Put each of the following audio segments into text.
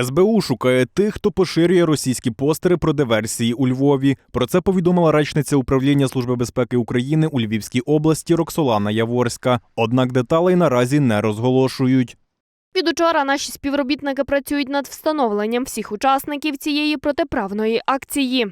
СБУ шукає тих, хто поширює російські постери про диверсії у Львові. Про це повідомила речниця управління Служби безпеки України у Львівській області Роксолана Яворська. Однак деталей наразі не розголошують. Від учора наші співробітники працюють над встановленням всіх учасників цієї протиправної акції.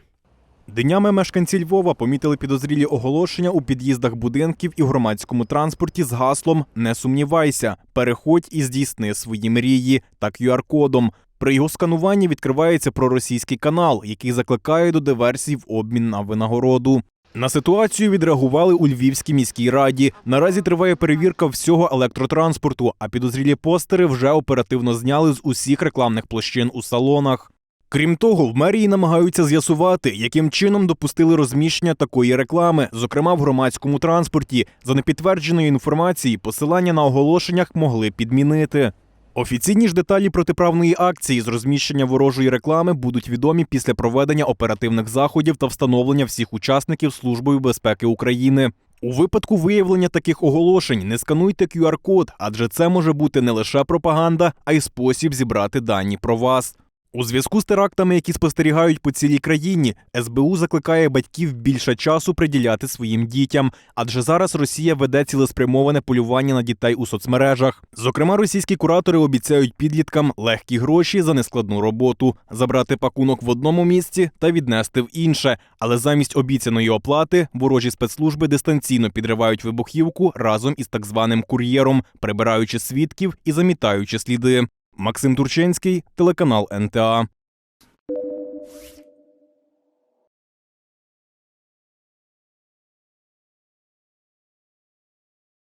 Днями мешканці Львова помітили підозрілі оголошення у під'їздах будинків і громадському транспорті з гаслом Не сумнівайся, переходь і здійсни свої мрії та QR-кодом. При його скануванні відкривається проросійський канал, який закликає до диверсій в обмін на винагороду. На ситуацію відреагували у Львівській міській раді. Наразі триває перевірка всього електротранспорту, а підозрілі постери вже оперативно зняли з усіх рекламних площин у салонах. Крім того, в мерії намагаються з'ясувати, яким чином допустили розміщення такої реклами, зокрема в громадському транспорті. За непідтвердженої інформації, посилання на оголошеннях могли підмінити. Офіційні ж деталі протиправної акції з розміщення ворожої реклами будуть відомі після проведення оперативних заходів та встановлення всіх учасників Службою безпеки України. У випадку виявлення таких оголошень не скануйте QR-код, адже це може бути не лише пропаганда, а й спосіб зібрати дані про вас. У зв'язку з терактами, які спостерігають по цілій країні, СБУ закликає батьків більше часу приділяти своїм дітям, адже зараз Росія веде цілеспрямоване полювання на дітей у соцмережах. Зокрема, російські куратори обіцяють підліткам легкі гроші за нескладну роботу, забрати пакунок в одному місці та віднести в інше. Але замість обіцяної оплати ворожі спецслужби дистанційно підривають вибухівку разом із так званим кур'єром, прибираючи свідків і замітаючи сліди. Максим Турченський, телеканал НТА.